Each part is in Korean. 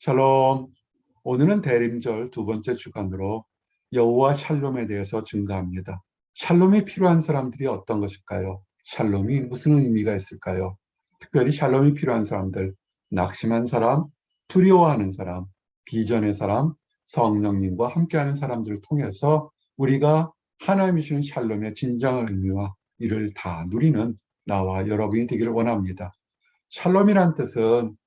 샬롬. 오늘은 대림절 두 번째 주간으로 여호와 샬롬에 대해서 증가합니다. 샬롬이 필요한 사람들이 어떤 것일까요? 샬롬이 무슨 의미가 있을까요? 특별히 샬롬이 필요한 사람들, 낙심한 사람, 두려워하는 사람, 비전의 사람, 성령님과 함께하는 사람들을 통해서 우리가 하나님이 주는 샬롬의 진정한 의미와 이를 다 누리는 나와 여러분이 되기를 원합니다. 샬롬이란 뜻은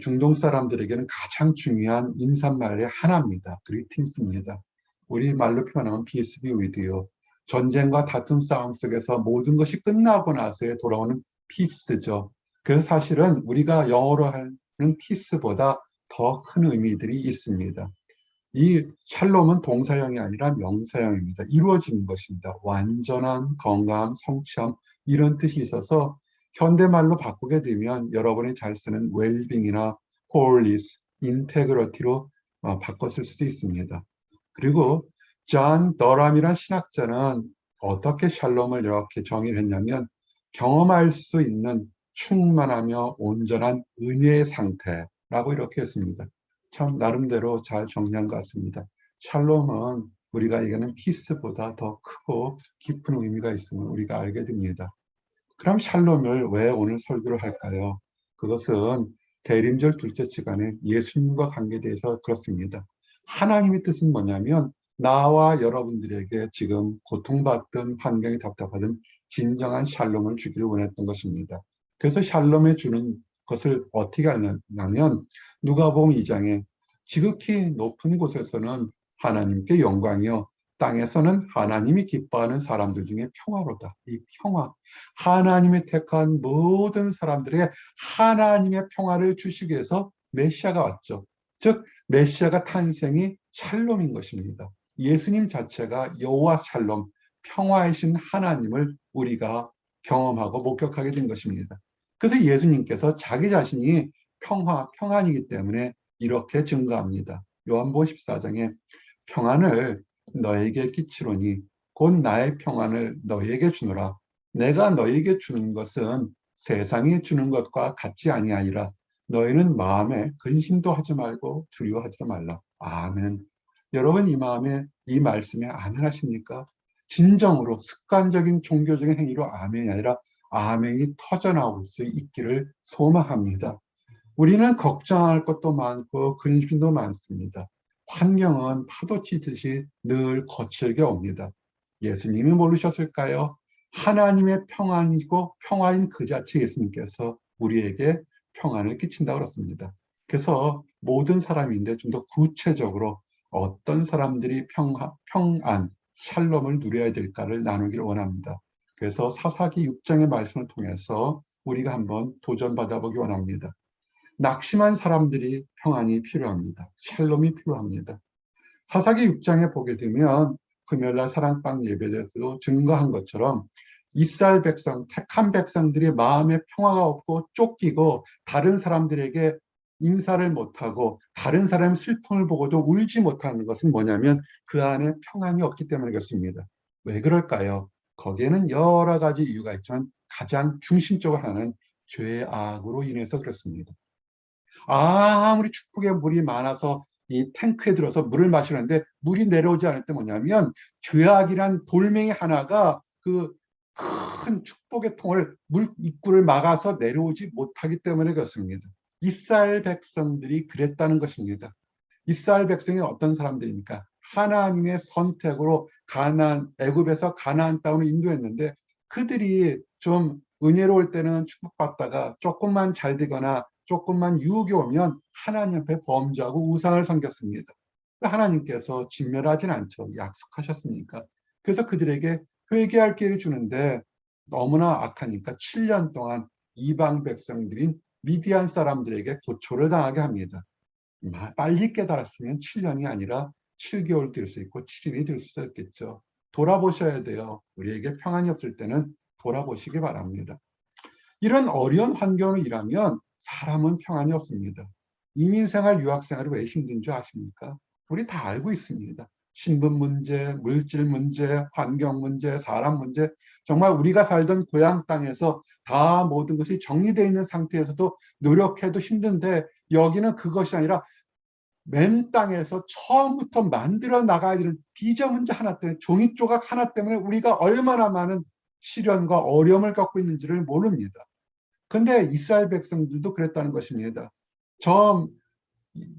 중동 사람들에게는 가장 중요한 인사말의 하나입니다. 그리팅스입니다. 우리 말로 표현하면 peace be with you. 전쟁과 다툼 싸움 속에서 모든 것이 끝나고 나서에 돌아오는 피스죠. 그래서 사실은 우리가 영어로 하는 피스보다 더 큰 의미들이 있습니다. 이 샬롬은 동사형이 아니라 명사형입니다. 이루어지는 것입니다. 완전한 건강, 성취함 이런 뜻이 있어서 현대말로 바꾸게 되면 여러분이 잘 쓰는 웰빙이나 wholeness, 인테그러티로 어, 바꿨을 수도 있습니다. 그리고 존 더람이란 신학자는 어떻게 샬롬을 이렇게 정의를 했냐면 경험할 수 있는 충만하며 온전한 은혜의 상태라고 이렇게 했습니다. 참 나름대로 잘 정리한 것 같습니다. 샬롬은 우리가 얘기하는 피스보다 더 크고 깊은 의미가 있음을 우리가 알게 됩니다. 그럼 샬롬을 왜 오늘 설교를 할까요? 그것은 대림절 둘째 시간에 예수님과 관계돼서 그렇습니다. 하나님의 뜻은 뭐냐면 나와 여러분들에게 지금 고통받던 환경이 답답하던 진정한 샬롬을 주기를 원했던 것입니다. 그래서 샬롬에 주는 것을 어떻게 하냐면 누가복음 2장에 지극히 높은 곳에서는 하나님께 영광이요 땅에서는 하나님이 기뻐하는 사람들 중에 평화로다. 이 평화. 하나님이 택한 모든 사람들에게 하나님의 평화를 주시기 위해서 메시아가 왔죠. 즉 메시아가 탄생이 샬롬인 것입니다. 예수님 자체가 여호와 샬롬, 평화이신 하나님을 우리가 경험하고 목격하게 된 것입니다. 그래서 예수님께서 자기 자신이 평화, 평안이기 때문에 이렇게 증가합니다. 요한복음 14장에 평안을 너에게 끼치로니 곧 나의 평안을 너에게 주노라. 내가 너에게 주는 것은 세상이 주는 것과 같지 아니하니라. 너희는 마음에 근심도 하지 말고 두려워하지도 말라. 아멘. 여러분 이 마음에 이 말씀에 아멘 하십니까? 진정으로 습관적인 종교적인 행위로 아멘이 아니라 아멘이 터져나올 수 있기를 소망합니다. 우리는 걱정할 것도 많고 근심도 많습니다. 환경은 파도 치듯이 늘 거칠게 옵니다. 예수님이 모르셨을까요? 하나님의 평안이고 평화인 그 자체 예수님께서 우리에게 평안을 끼친다고 그렇습니다. 그래서 모든 사람인데 좀 더 구체적으로 어떤 사람들이 평화, 평안, 샬롬을 누려야 될까를 나누기를 원합니다. 그래서 사사기 6장의 말씀을 통해서 우리가 한번 도전받아 보기 원합니다. 낙심한 사람들이 평안이 필요합니다. 샬롬이 필요합니다. 사사기 6장에 보게 되면 금요일날 사랑방 예배에서도 증거한 것처럼 이스라엘 백성, 택한 백성들이 마음에 평화가 없고 쫓기고 다른 사람들에게 인사를 못하고 다른 사람의 슬픔을 보고도 울지 못하는 것은 뭐냐면 그 안에 평안이 없기 때문이겠습니다. 왜 그럴까요? 거기에는 여러 가지 이유가 있지만 가장 중심적으로 하는 죄의 악으로 인해서 그렇습니다. 아무리 축복의 물이 많아서 이 탱크에 들어서 물을 마시는데 물이 내려오지 않을 때 뭐냐면 죄악이란 돌멩이 하나가 그 큰 축복의 통을 물 입구를 막아서 내려오지 못하기 때문에 그렇습니다. 이스라엘 백성들이 그랬다는 것입니다. 이스라엘 백성이 어떤 사람들입니까? 하나님의 선택으로 가나안 애굽에서 가나안 땅으로 인도했는데 그들이 좀 은혜로울 때는 축복받다가 조금만 잘 되거나 조금만 유혹이 오면 하나님 앞에 범죄하고 우상을 섬겼습니다. 하나님께서 진멸하진 않죠. 약속하셨으니까. 그래서 그들에게 회개할 기회를 주는데 너무나 악하니까 7년 동안 이방 백성들인 미디안 사람들에게 고초를 당하게 합니다. 빨리 깨달았으면 7년이 아니라 7개월 될 수 있고 7일이 될 수도 있겠죠. 돌아보셔야 돼요. 우리에게 평안이 없을 때는 돌아보시기 바랍니다. 이런 어려운 환경으로 일하면 사람은 평안이 없습니다. 이민생활, 유학생활이 왜 힘든 줄 아십니까? 우리 다 알고 있습니다. 신분 문제, 물질 문제, 환경 문제, 사람 문제 정말 우리가 살던 고향 땅에서 다 모든 것이 정리되어 있는 상태에서도 노력해도 힘든데 여기는 그것이 아니라 맨 땅에서 처음부터 만들어 나가야 되는 비전 문제 하나 때문에 종이 조각 하나 때문에 우리가 얼마나 많은 시련과 어려움을 겪고 있는지를 모릅니다. 근데 이스라엘 백성들도 그랬다는 것입니다. 저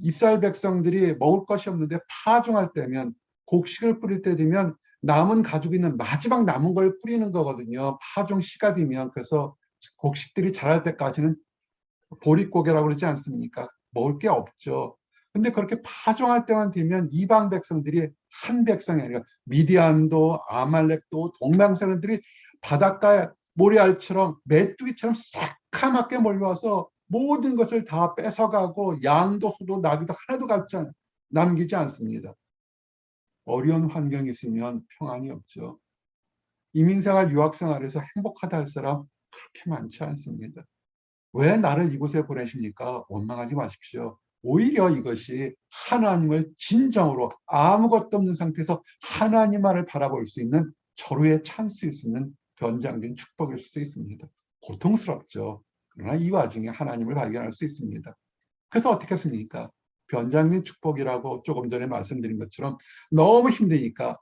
이스라엘 백성들이 먹을 것이 없는데 파종할 때면 곡식을 뿌릴 때 되면 남은 가지고 있는 마지막 남은 걸 뿌리는 거거든요. 파종 시가 되면 그래서 곡식들이 자랄 때까지는 보릿고개라고 그러지 않습니까? 먹을 게 없죠. 근데 그렇게 파종할 때만 되면 이방 백성들이 한 백성이 아니라 미디안도 아말렉도 동방 사람들이 바닷가 모래알처럼 메뚜기처럼 새카맣게 몰려와서 모든 것을 다 뺏어가고 양도 소도 나귀도 하나도 갖지 않, 남기지 않습니다. 어려운 환경이 있으면 평안이 없죠. 이민생활, 유학생활에서 행복하다 할 사람 그렇게 많지 않습니다. 왜 나를 이곳에 보내십니까? 원망하지 마십시오. 오히려 이것이 하나님을 진정으로 아무것도 없는 상태에서 하나님만을 바라볼 수 있는 절호의 찬스일 수 있는 변장된 축복일 수도 있습니다. 고통스럽죠. 그러나 이 와중에 하나님을 발견할 수 있습니다. 그래서 어떻게 했습니까? 변장된 축복이라고 조금 전에 말씀드린 것처럼 너무 힘드니까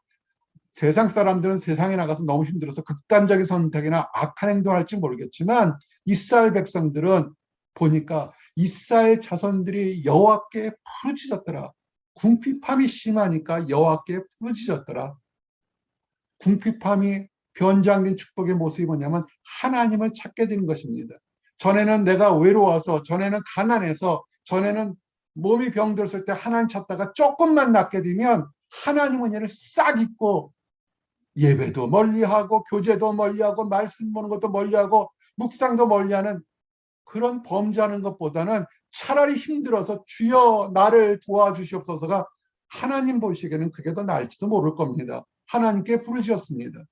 세상 사람들은 세상에 나가서 너무 힘들어서 극단적인 선택이나 악한 행동을 할지 모르겠지만 이스라엘 백성들은 보니까 이스라엘 자손들이 여호와께 부르짖었더라. 궁핍함이 심하니까 여호와께 부르짖었더라. 궁핍함이 변장된 축복의 모습이 뭐냐면 하나님을 찾게 되는 것입니다. 전에는 내가 외로워서 전에는 가난해서 전에는 몸이 병들었을 때 하나님 찾다가 조금만 낫게 되면 하나님 은혜를 싹 잊고 예배도 멀리하고 교제도 멀리하고 말씀 보는 것도 멀리하고 묵상도 멀리하는 그런 범죄하는 것보다는 차라리 힘들어서 주여 나를 도와주시옵소서가 하나님 보시기에는 그게 더 나을지도 모를 겁니다. 하나님께 부르셨습니다.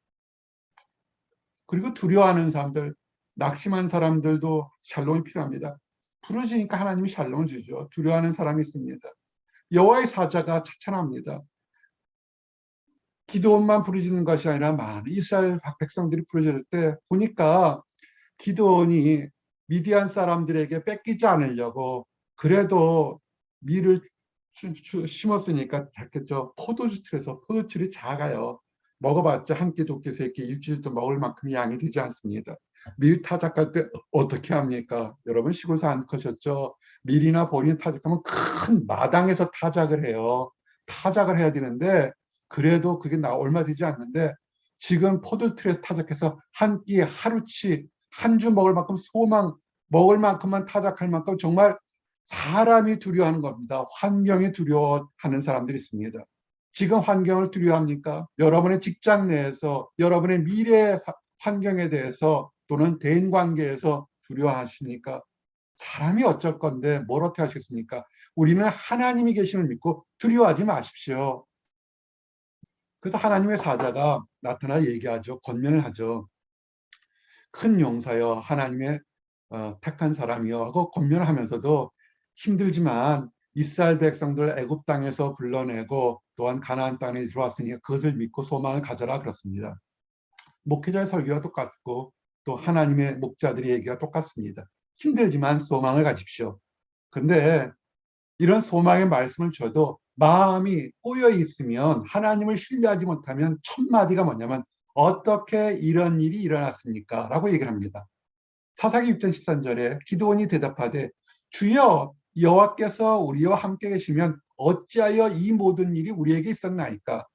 그리고 두려워하는 사람들, 낙심한 사람들도 샬롬이 필요합니다. 부르짖으니까 하나님이 샬롬을 주죠. 두려워하는 사람이 있습니다. 여호와의 사자가 차찬합니다. 기도원만 부르짖는 것이 아니라 많은 이스라엘 백성들이 부르짖을 때 보니까 기도원이 미디안 사람들에게 뺏기지 않으려고 그래도 밀을 심었으니까 작겠죠. 포도주 틀에서 포도출이 작아요. 먹어봤자 한 끼, 두 끼, 세 끼, 일주일 좀 먹을 만큼 양이 되지 않습니다. 밀 타작할 때 어떻게 합니까? 여러분 시골 안 커셨죠? 밀이나 보리 타작하면 큰 마당에서 타작을 해요. 타작을 해야 되는데 그래도 그게 나 얼마 되지 않는데 지금 포도틀에서 타작해서 한끼 하루치 한 주 먹을 만큼 소망 먹을 만큼만 타작할 만큼 정말 사람이 두려워하는 겁니다. 환경이 두려워하는 사람들이 있습니다. 지금 환경을 두려워합니까? 여러분의 직장 내에서 여러분의 미래 환경에 대해서 또는 대인 관계에서 두려워하십니까? 사람이 어쩔 건데 뭘 어떻게 하시겠습니까? 우리는 하나님이 계심을 믿고 두려워하지 마십시오. 그래서 하나님의 사자가 나타나 얘기하죠. 권면을 하죠. 큰 용사여 하나님의 어, 택한 사람이여 하고 권면을 하면서도 힘들지만 이스라엘 백성들 애굽 땅에서 불러내고 또한 가나안 땅에 들어왔으니까 그것을 믿고 소망을 가져라 그렇습니다. 목회자의 설교가 똑같고 또 하나님의 목자들의 얘기가 똑같습니다. 힘들지만 소망을 가집시오. 근데 이런 소망의 말씀을 줘도 마음이 꼬여 있으면 하나님을 신뢰하지 못하면 첫 마디가 뭐냐면 어떻게 이런 일이 일어났습니까? 라고 얘기를 합니다. 사사기 6장 13절에 기도원이 대답하되 주여 여호와께서 우리와 함께 계시면 어찌하여 이 모든 일이 우리에게 있었나이까?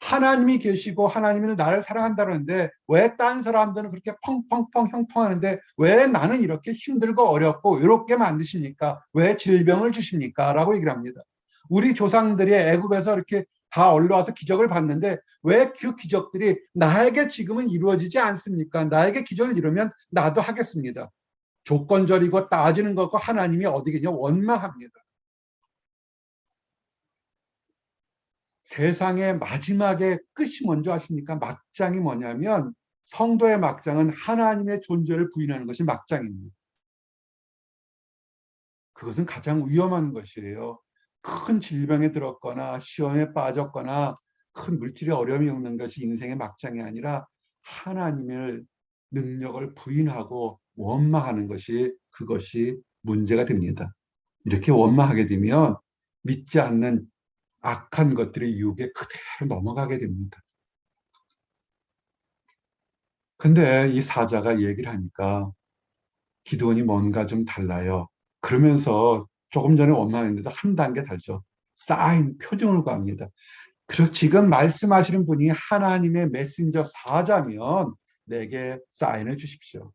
하나님이 계시고 하나님은 나를 사랑한다는데 왜 딴 사람들은 그렇게 펑펑펑 형통하는데 왜 나는 이렇게 힘들고 어렵고 외롭게 만드십니까? 왜 질병을 주십니까? 라고 얘기를 합니다. 우리 조상들이 애굽에서 이렇게 다 올라와서 기적을 봤는데 왜 그 기적들이 나에게 지금은 이루어지지 않습니까? 나에게 기적을 이루면 나도 하겠습니다. 조건절이고 따지는 것과 하나님이 어디겠냐 원망합니다. 세상의 마지막에 끝이 뭔지 아십니까? 막장이 뭐냐면 성도의 막장은 하나님의 존재를 부인하는 것이 막장입니다. 그것은 가장 위험한 것이에요. 큰 질병에 들었거나 시험에 빠졌거나 큰 물질의 어려움이 오는 것이 인생의 막장이 아니라 하나님의 능력을 부인하고 원망하는 것이 그것이 문제가 됩니다. 이렇게 원망하게 되면 믿지 않는 악한 것들의 유혹에 그대로 넘어가게 됩니다. 근데 이 사자가 얘기를 하니까 기도원이 뭔가 좀 달라요. 그러면서 조금 전에 원망했는데도 한 단계 달죠. 쌓인 표정을 구합니다. 그리고 지금 말씀하시는 분이 하나님의 메신저 사자면 내게 사인을 주십시오.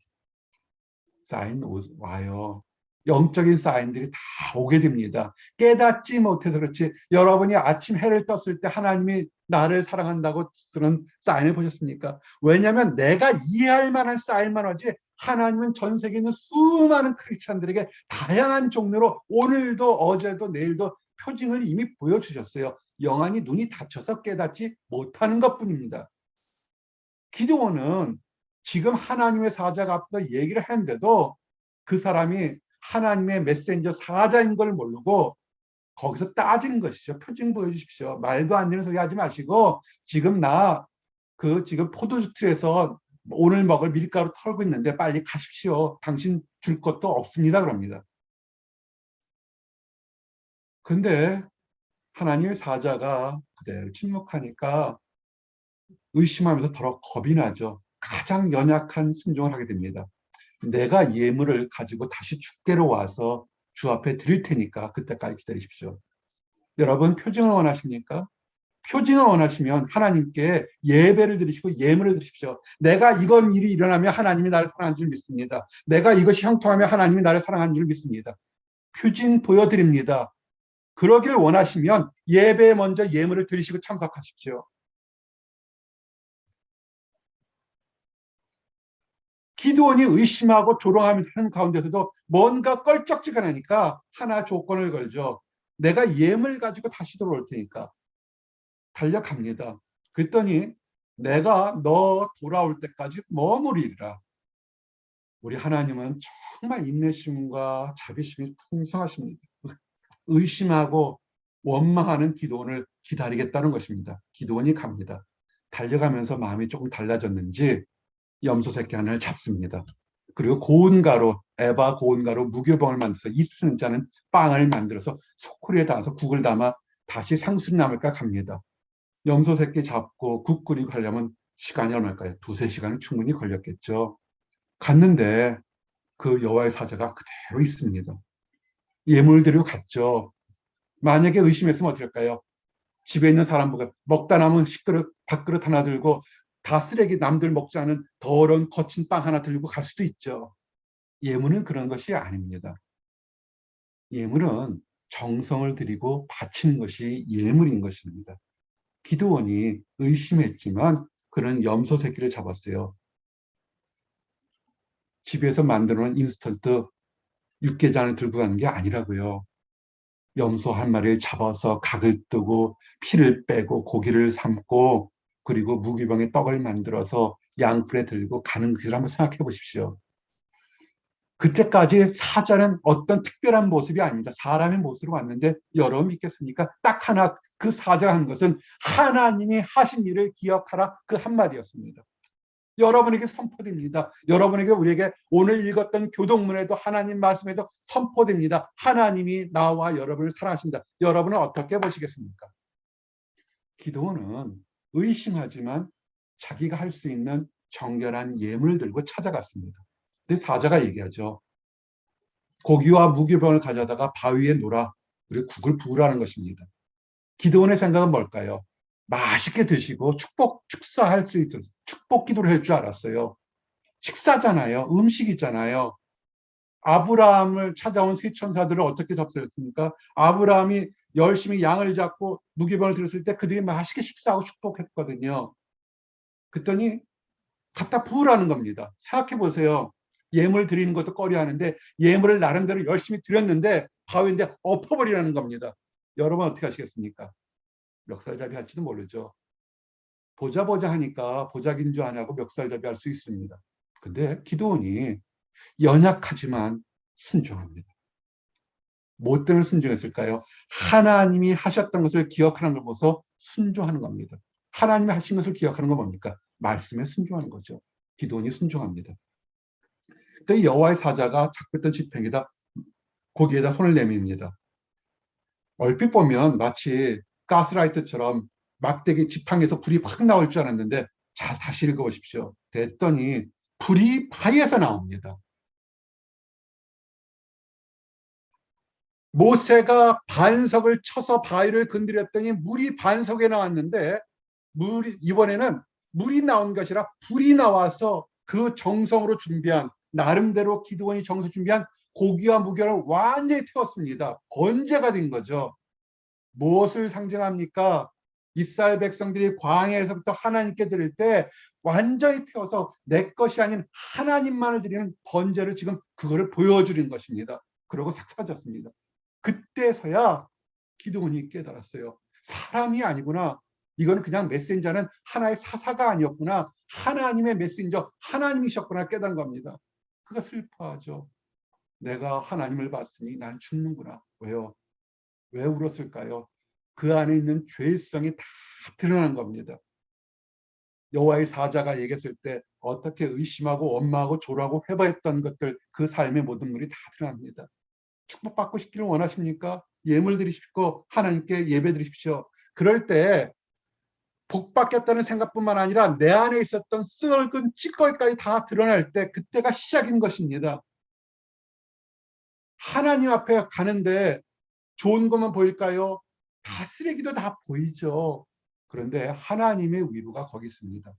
사인 와요. 영적인 사인들이 다 오게 됩니다. 깨닫지 못해서 그렇지 여러분이 아침 해를 떴을 때 하나님이 나를 사랑한다고 쓰는 사인을 보셨습니까? 왜냐하면 내가 이해할 만한 사인만 하지 하나님은 전 세계에 있는 수많은 크리스찬들에게 다양한 종류로 오늘도 어제도 내일도 표징을 이미 보여주셨어요. 영안이 눈이 닫혀서 깨닫지 못하는 것뿐입니다. 기도원은 지금 하나님의 사자가 앞서 얘기를 했는데도 그 사람이 하나님의 메신저 사자인 걸 모르고 거기서 따지는 것이죠. 표징 보여주십시오. 말도 안 되는 소리 하지 마시고 지금 나 그 지금 포도주틀에서 오늘 먹을 밀가루 털고 있는데 빨리 가십시오. 당신 줄 것도 없습니다. 그럽니다. 근데 하나님의 사자가 그대로 침묵하니까 의심하면서 더러 겁이 나죠. 가장 연약한 순종을 하게 됩니다. 내가 예물을 가지고 다시 주께로 와서 주 앞에 드릴 테니까 그때까지 기다리십시오. 여러분 표징을 원하십니까? 표징을 원하시면 하나님께 예배를 드리시고 예물을 드리십시오. 내가 이건 일이 일어나면 하나님이 나를 사랑한 줄 믿습니다. 내가 이것이 형통하면 하나님이 나를 사랑한 줄 믿습니다. 표징 보여드립니다. 그러기를 원하시면 예배에 먼저 예물을 드리시고 참석하십시오. 기도원이 의심하고 조롱하는 가운데서도 뭔가 껄쩍지가 나니까 하나 조건을 걸죠. 내가 예물 가지고 다시 돌아올 테니까 달려갑니다. 그랬더니 내가 너 돌아올 때까지 머무리리라. 우리 하나님은 정말 인내심과 자비심이 풍성하십니다. 의심하고 원망하는 기도원을 기다리겠다는 것입니다. 기도원이 갑니다. 달려가면서 마음이 조금 달라졌는지 염소 새끼 하나를 잡습니다. 그리고 고운 가루, 에바 고운 가루 무교병을 만들어서 이쓰는 자는 빵을 만들어서 소쿠리에 담아서 국을 담아 다시 상수나물까 갑니다. 염소 새끼 잡고 국 끓이고 가려면 시간이 얼마일까요? 두세 시간은 충분히 걸렸겠죠. 갔는데 그 여호와의 사자가 그대로 있습니다. 예물 들이고 갔죠. 만약에 의심했으면 어떨까요? 집에 있는 사람 보고 먹다 남은 식그릇, 밥그릇 하나 들고 다 쓰레기 남들 먹지 않은 더러운 거친 빵 하나 들고 갈 수도 있죠. 예물은 그런 것이 아닙니다. 예물은 정성을 들이고 바치는 것이 예물인 것입니다. 기도원이 의심했지만 그는 염소 새끼를 잡았어요. 집에서 만들어 놓은 인스턴트 육개장을 들고 가는 게 아니라고요. 염소 한 마리를 잡아서 각을 뜨고 피를 빼고 고기를 삶고 그리고 무기병에 떡을 만들어서 양풀에 들고 가는 것을 한번 생각해 보십시오. 그때까지 사자는 어떤 특별한 모습이 아닙니다. 사람의 모습으로 왔는데 여러분 믿겠습니까? 딱 하나 그 사자가 한 것은 하나님이 하신 일을 기억하라 그 한마디였습니다. 여러분에게 선포됩니다. 여러분에게 우리에게 오늘 읽었던 교동문에도 하나님 말씀에도 선포됩니다. 하나님이 나와 여러분을 사랑하신다. 여러분은 어떻게 보시겠습니까? 기도는 의심하지만 자기가 할 수 있는 정결한 예물을 들고 찾아갔습니다. 근데 사자가 얘기하죠. 고기와 무교병을 가져다가 바위에 놓아 그리고 국을 부으라는 것입니다. 기도원의 생각은 뭘까요? 맛있게 드시고 축복 축사할 수 있어서 축복 기도를 할 줄 알았어요. 식사잖아요. 음식이잖아요. 아브라함을 찾아온 세 천사들을 어떻게 접수했습니까? 아브라함이 열심히 양을 잡고 무기병을 들었을 때 그들이 맛있게 식사하고 축복했거든요. 그랬더니 갖다 부으라는 겁니다. 생각해 보세요. 예물 드리는 것도 꺼려하는데 예물을 나름대로 열심히 드렸는데 바위인데 엎어버리라는 겁니다. 여러분 어떻게 하시겠습니까? 멱살잡이 할지도 모르죠. 보자 보자 하니까 보자긴 줄 아냐고 멱살잡이 할 수 있습니다. 근데 기도원이 연약하지만 순종합니다. 뭐 때문에 순종했을까요? 하나님이 하셨던 것을 기억하는 걸 보고서 순종하는 겁니다. 하나님이 하신 것을 기억하는 건 뭡니까? 말씀에 순종하는 거죠. 기도원이 순종합니다. 또 여호와의 사자가 잡고 있던 지팡이다 고기에다 손을 내밉니다. 얼핏 보면 마치 가스라이트처럼 막대기 지팡이에서 불이 확 나올 줄 알았는데 자 다시 읽어보십시오. 됐더니 불이 바위에서 나옵니다. 모세가 반석을 쳐서 바위를 건드렸더니 물이 반석에 나왔는데 물이 이번에는 물이 나온 것이 아니라 불이 나와서 그 정성으로 준비한 나름대로 기도원이 정성 준비한 고기와 무교를 완전히 태웠습니다. 번제가 된 거죠. 무엇을 상징합니까? 이스라엘 백성들이 광야에서부터 하나님께 드릴 때 완전히 태워서 내 것이 아닌 하나님만을 드리는 번제를 지금 그거를 보여주는 것입니다. 그러고 싹 사라졌습니다. 그때서야 기도원이 깨달았어요. 사람이 아니구나. 이거는 그냥 메신저는 하나의 사사가 아니었구나. 하나님의 메신저, 하나님이셨구나 깨달은 겁니다. 그가 슬퍼하죠. 내가 하나님을 봤으니 난 죽는구나. 왜요? 왜 울었을까요? 그 안에 있는 죄성이 다 드러난 겁니다. 여호와의 사자가 얘기했을 때 어떻게 의심하고 원망하고 조라고 회바했던 것들 그 삶의 모든 물이 다 드러납니다. 축복받고 싶기를 원하십니까? 예물 드리십시오. 하나님께 예배 드리십시오. 그럴 때 복받겠다는 생각뿐만 아니라 내 안에 있었던 썩은 찌꺼기까지 다 드러날 때 그때가 시작인 것입니다. 하나님 앞에 가는데 좋은 것만 보일까요? 다 쓰레기도 다 보이죠. 그런데 하나님의 위로가 거기 있습니다.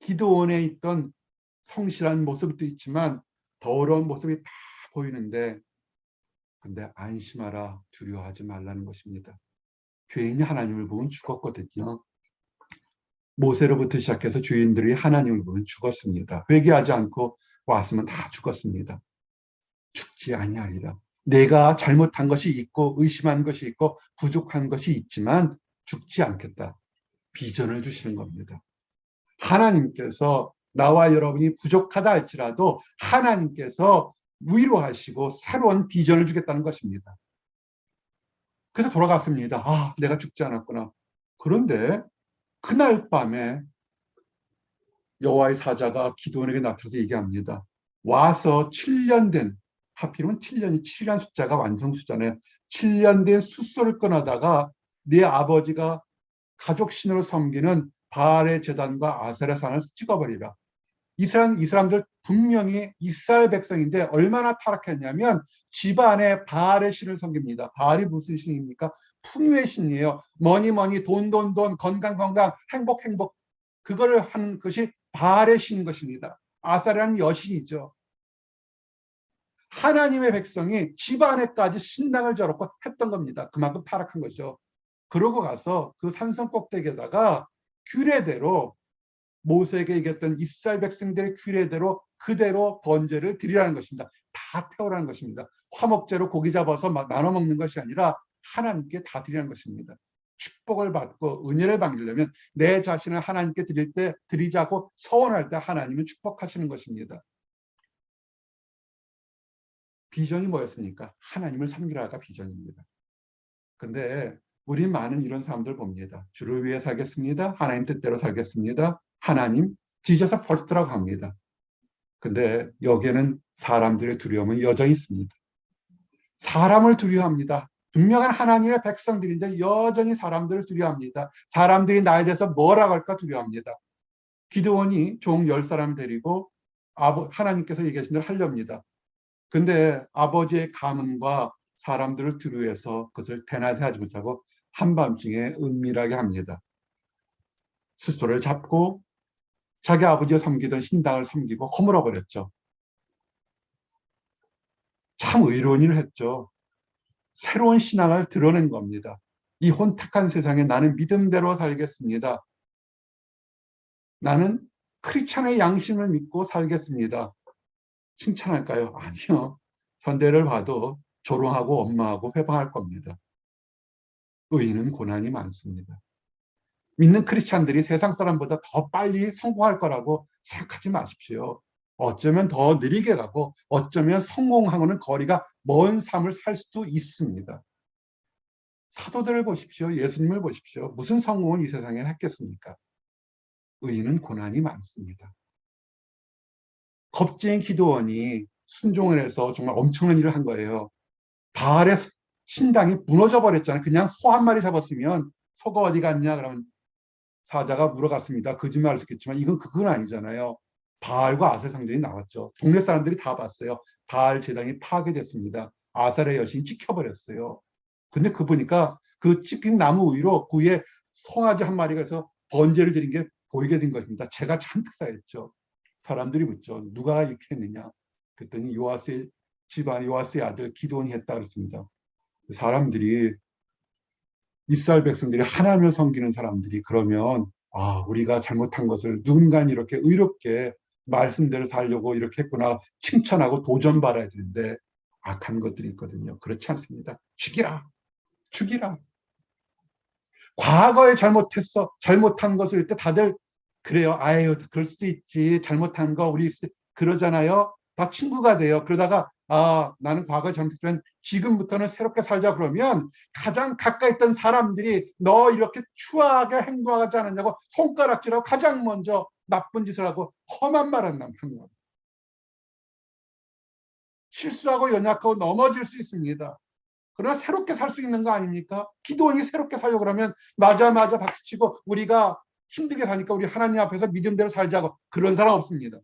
기도원에 있던 성실한 모습도 있지만 더러운 모습이 다 보이는데 근데 안심하라 두려워하지 말라는 것입니다. 죄인이 하나님을 보면 죽었거든요. 모세로부터 시작해서 죄인들이 하나님을 보면 죽었습니다. 회개하지 않고 왔으면 다 죽었습니다. 죽지 아니하리라. 내가 잘못한 것이 있고 의심한 것이 있고 부족한 것이 있지만 죽지 않겠다. 비전을 주시는 겁니다. 하나님께서 나와 여러분이 부족하다 할지라도 하나님께서 위로하시고 새로운 비전을 주겠다는 것입니다. 그래서 돌아갔습니다. 아, 내가 죽지 않았구나. 그런데 그날 밤에 여호와의 사자가 기도원에게 나타나서 얘기합니다. 와서 7년 된 하필이면 7년이 7이라는 숫자가 완성 숫자네. 7년 된 숫소를 끊어다가 네 아버지가 가족 신으로 섬기는 바알의 재단과 아세라 산을 찍어버리라. 이 사람, 이 사람들 분명히 이스라엘 백성인데 얼마나 타락했냐면 집안에 바알의 신을 섬깁니다. 바알이 무슨 신입니까? 풍요의 신이에요. 뭐니 뭐니 돈, 돈, 돈, 건강, 건강, 행복, 행복. 그거를 하는 것이 바알의 신인 것입니다. 아사라는 여신이죠. 하나님의 백성이 집안에까지 신당을 저렇고 했던 겁니다. 그만큼 타락한 거죠. 그러고 가서 그 산성 꼭대기에다가 규례대로 모세에게 얘기했던 이스라엘 백성들의 규례대로 그대로 번제를 드리라는 것입니다. 다 태우라는 것입니다. 화목제로 고기 잡아서 나눠 먹는 것이 아니라 하나님께 다 드리는 것입니다. 축복을 받고 은혜를 받으려면 내 자신을 하나님께 드릴 때 드리자고 서원할 때 하나님은 축복하시는 것입니다. 비전이 뭐였습니까? 하나님을 섬기라가 비전입니다. 근데 우리 많은 이런 사람들 봅니다. 주를 위해 살겠습니다. 하나님 뜻대로 살겠습니다. 하나님 지저서 퍼스트라고 합니다. 근데 여기에는 사람들의 두려움은 여전히 있습니다. 사람을 두려워합니다. 분명한 하나님의 백성들인데 여전히 사람들을 두려워합니다. 사람들이 나에 대해서 뭐라고 할까 두려워합니다. 기도원이 종열 사람 데리고 하나님께서 얘기하신 대로 하렵니다. 근데 아버지의 가문과 사람들을 두려워해서 그것을 대낮에 하지 못하고 한밤중에 은밀하게 합니다. 스스로를 잡고 자기 아버지가 섬기던 신당을 섬기고 허물어 버렸죠. 참 의로운 일을 했죠. 새로운 신앙을 드러낸 겁니다. 이 혼탁한 세상에 나는 믿음대로 살겠습니다. 나는 크리스찬의 양심을 믿고 살겠습니다. 칭찬할까요? 아니요. 현대를 봐도 조롱하고 원망하고 회방할 겁니다. 의인은 고난이 많습니다. 믿는 크리스찬들이 세상 사람보다 더 빨리 성공할 거라고 생각하지 마십시오. 어쩌면 더 느리게 가고 어쩌면 성공하고는 거리가 먼 삶을 살 수도 있습니다. 사도들을 보십시오. 예수님을 보십시오. 무슨 성공을 이 세상에 했겠습니까? 의인은 고난이 많습니다. 겁쟁이 기도원이 순종을 해서 정말 엄청난 일을 한 거예요. 바알의 신당이 무너져 버렸잖아요. 그냥 소 한 마리 잡았으면 소가 어디 갔냐 그러면 사자가 물어갔습니다. 거짓말을 했겠지만 이건 그건 아니잖아요. 바알과 아셀 상전이 나왔죠. 동네 사람들이 다 봤어요. 바알 제당이 파괴됐습니다. 아셀의 여신이 찍혀버렸어요. 근데 그 보니까 그 찍힌 나무 위로 그 위에 송아지 한 마리가 있어 번제를 드린 게 보이게 된 것입니다. 제가 잔뜩 쌓였죠. 사람들이 묻죠. 누가 이렇게 했느냐? 그랬더니 요아스의 집안 요아스의 아들 기도원이 했다 그랬습니다. 사람들이 이스라엘 백성들이 하나님을 섬기는 사람들이 그러면 아 우리가 잘못한 것을 누군가 이렇게 의롭게 말씀대로 살려고 이렇게 했구나 칭찬하고 도전 받아야 되는데 악한 것들이 있거든요. 그렇지 않습니다. 죽이라, 죽이라. 과거에 잘못했어, 잘못한 것을 일때 다들 그래요. 아유, 그럴 수도 있지. 잘못한 거 우리 그러잖아요. 다 친구가 돼요. 그러다가 아, 나는 과거에 잘못했지만 지금부터는 새롭게 살자 그러면 가장 가까이 있던 사람들이 너 이렇게 추하게 행동하지 않았냐고 손가락질하고 가장 먼저 나쁜 짓을 하고 험한 말 한다는 거예요. 실수하고 연약하고 넘어질 수 있습니다. 그러나 새롭게 살 수 있는 거 아닙니까? 기도원이 새롭게 살려고 그러면 맞아 맞아 박수치고 우리가 힘들게 사니까 우리 하나님 앞에서 믿음대로 살자고 그런 사람 없습니다.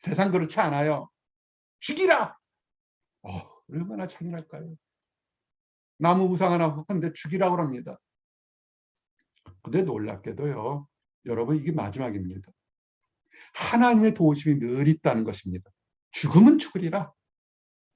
세상 그렇지 않아요. 죽이라! 어, 얼마나 잔인할까요? 나무 우상 하나 하는데 죽이라고 합니다. 근데 놀랍게도요. 여러분 이게 마지막입니다. 하나님의 도우심이 늘 있다는 것입니다. 죽으면 죽으리라.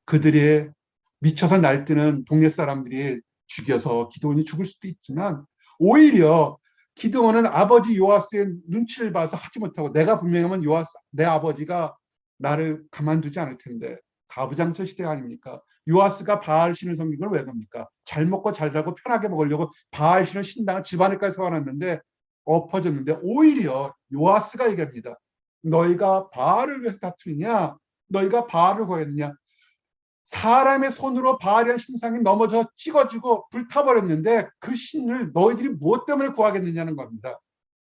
그들의 미쳐서 날뛰는 동네 사람들이 죽여서 기도원이 죽을 수도 있지만 오히려 기도원은 아버지 요아스의 눈치를 봐서 하지 못하고 내가 분명하면 요아스 내 아버지가 나를 가만두지 않을 텐데 가부장처 시대 아닙니까? 요아스가 바알 신을 섬긴 걸 왜 겁니까? 잘 먹고 잘 살고 편하게 먹으려고 바알 신을 신당을 집안에까지 세워놨는데 엎어졌는데 오히려 요아스가 얘기합니다. 너희가 바알을 위해서 다투느냐? 너희가 바알을 구했느냐? 사람의 손으로 바알의 신상이 넘어져 찍어지고 불타버렸는데 그 신을 너희들이 무엇 때문에 구하겠느냐는 겁니다.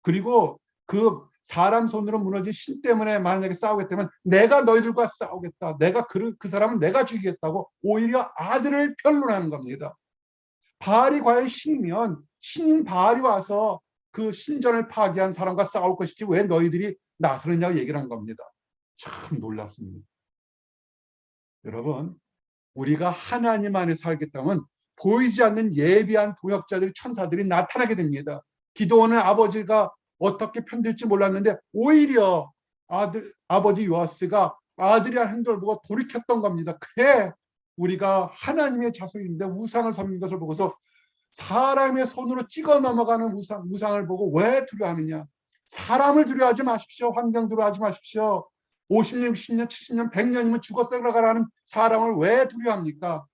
그리고 그 사람 손으로 무너진 신 때문에 만약에 싸우겠다면 내가 너희들과 싸우겠다. 내가 그, 그 사람은 내가 죽이겠다고 오히려 아들을 변론하는 겁니다. 바알이 과연 신이면 신인 바알이 와서 그 신전을 파괴한 사람과 싸울 것이지 왜 너희들이 나서느냐고 얘기를 한 겁니다. 참 놀랍습니다. 여러분 우리가 하나님 안에 살겠다면 보이지 않는 예비한 도역자들 천사들이 나타나게 됩니다. 기도원은 아버지가 어떻게 편들지 몰랐는데 오히려 아들 아버지 요아스가 아들이란 행동을 보고 돌이켰던 겁니다. 그래 우리가 하나님의 자손인데 우상을 섬긴 것을 보고서 사람의 손으로 찍어 넘어가는 우상, 우상을 보고 왜 두려워하느냐? 사람을 두려워하지 마십시오. 환경 두려워하지 마십시오. 50년, 60년, 70년, 100년이면 죽었어 가라는 사람을 왜 두려워합니까?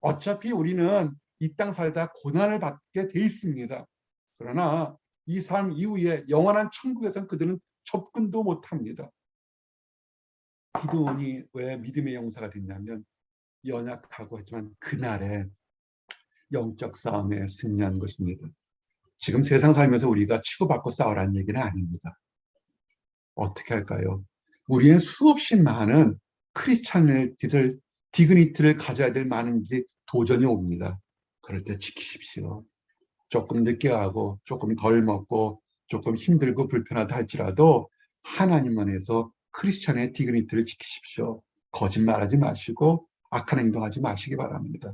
어차피 우리는 이 땅 살다 고난을 받게 돼 있습니다. 그러나 이 삶 이후에 영원한 천국에선 그들은 접근도 못합니다. 기도원이 왜 믿음의 용사가 됐냐면 연약하고 했지만 그날에 영적 싸움에 승리한 것입니다. 지금 세상 살면서 우리가 치고받고 싸우라는 얘기는 아닙니다. 어떻게 할까요? 우리의 수없이 많은 크리스찬들을 디그니트를 가져야 될 많은 일이 도전이 옵니다. 그럴 때 지키십시오. 조금 늦게 하고 조금 덜 먹고 조금 힘들고 불편하다 할지라도 하나님 안에서 크리스찬의 디그니트를 지키십시오. 거짓말하지 마시고 악한 행동하지 마시기 바랍니다.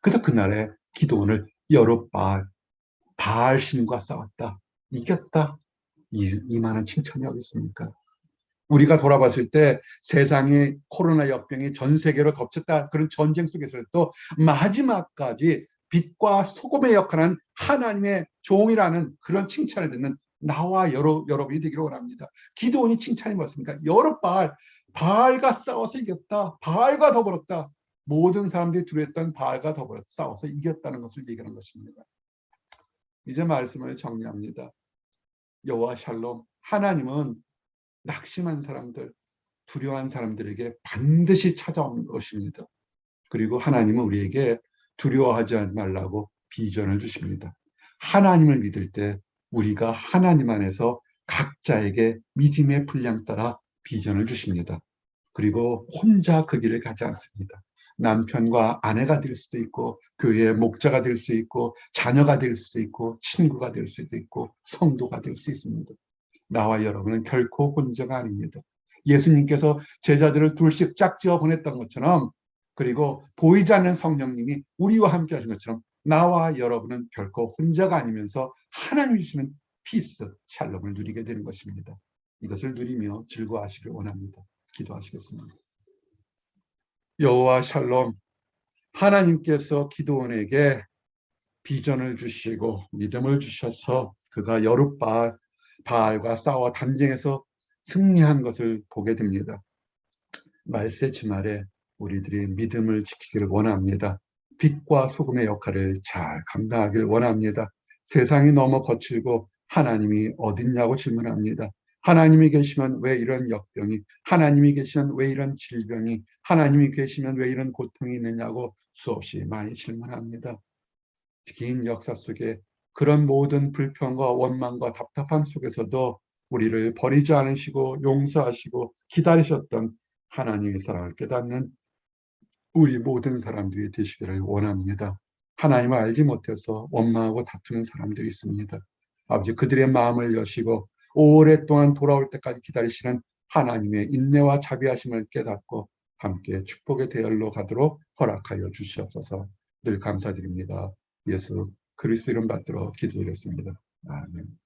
그래서 그날에 기도원을 여러 발 바알 신과 싸웠다. 이겼다. 이, 이만한 칭찬이 어디 있습니까? 우리가 돌아봤을 때 세상의 코로나 역병이 전 세계로 덮쳤다. 그런 전쟁 속에서도 마지막까지 빛과 소금의 역할은 하나님의 종이라는 그런 칭찬을 듣는 나와 여러, 여러분이 되기를 원합니다. 기도원이 칭찬이 뭐습니까? 발, 바알과 싸워서 이겼다. 바알과 더불었다. 모든 사람들이 두려웠던 바알과 더불어 싸워서 이겼다는 것을 얘기하는 것입니다. 이제 말씀을 정리합니다. 여호와 샬롬 하나님은 낙심한 사람들, 두려워한 사람들에게 반드시 찾아오는 것입니다. 그리고 하나님은 우리에게 두려워하지 말라고 비전을 주십니다. 하나님을 믿을 때 우리가 하나님 안에서 각자에게 믿음의 분량 따라 비전을 주십니다. 그리고 혼자 그 길을 가지 않습니다. 남편과 아내가 될 수도 있고 교회의 목자가 될 수 있고 자녀가 될 수도 있고 친구가 될 수도 있고 성도가 될 수 있습니다. 나와 여러분은 결코 혼자가 아닙니다. 예수님께서 제자들을 둘씩 짝지어 보냈던 것처럼 그리고 보이지 않는 성령님이 우리와 함께 하신 것처럼 나와 여러분은 결코 혼자가 아니면서 하나님 주시는 피스, 샬롬을 누리게 되는 것입니다. 이것을 누리며 즐거워하시길 원합니다. 기도하시겠습니다. 여호와 샬롬 하나님께서 기도원에게 비전을 주시고 믿음을 주셔서 그가 여룻바알 바알과 싸워 담쟁에서 승리한 것을 보게 됩니다. 말세 주말에 우리들이 믿음을 지키기를 원합니다. 빛과 소금의 역할을 잘 감당하길 원합니다. 세상이 너무 거칠고 하나님이 어딨냐고 질문합니다. 하나님이 계시면 왜 이런 역병이, 하나님이 계시면 왜 이런 질병이, 하나님이 계시면 왜 이런 고통이 있느냐고 수없이 많이 질문합니다. 긴 역사 속에 그런 모든 불평과 원망과 답답함 속에서도 우리를 버리지 않으시고 용서하시고 기다리셨던 하나님의 사랑을 깨닫는 우리 모든 사람들이 되시기를 원합니다. 하나님을 알지 못해서 원망하고 다투는 사람들이 있습니다. 아버지 그들의 마음을 여시고 오랫동안 돌아올 때까지 기다리시는 하나님의 인내와 자비하심을 깨닫고 함께 축복의 대열로 가도록 허락하여 주시옵소서 늘 감사드립니다. 예수 그리스도 이름 받들어 기도드렸습니다. 아멘.